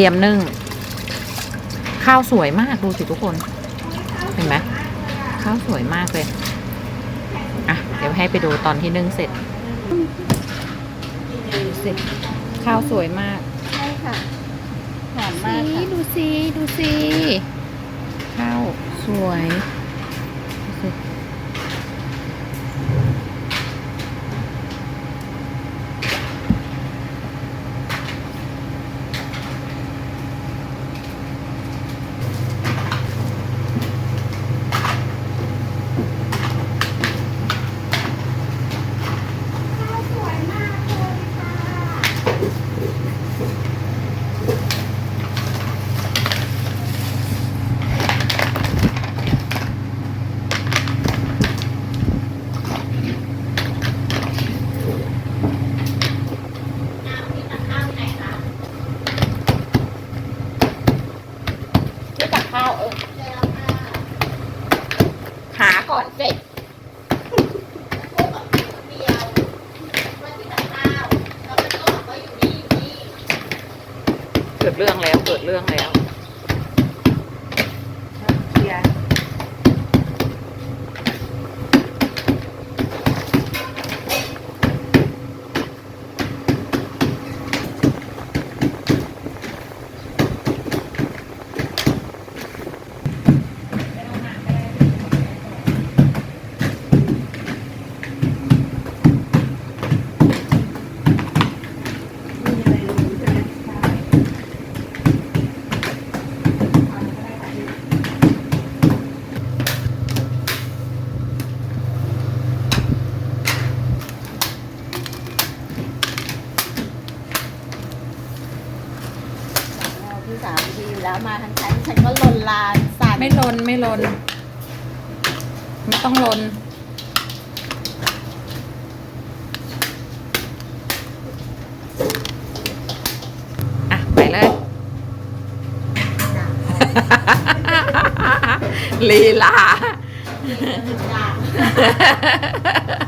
เตรียมนึ่ง ข้าวสวยมากดูสิทุกคน เห็นไหมข้าวสวยมากเลย อะ เดี๋ยวให้ไปดูตอนที่นึ่งเสร็จดูสิข้าวสวยมากใช่ค่ะหอมมาสิกค่ะดูสิดูสิข้าวสวย หาก่อนเสร็จเกิดเรื่องแล้วเกิดเรื่องแล้ว ดีอยู่แล้วมาทั้งชั้นฉันก็ลนลานสั่นไม่ลนไม่ลน ไม่ต้องลน อะ ไปเลย ลีลาพ่อทำ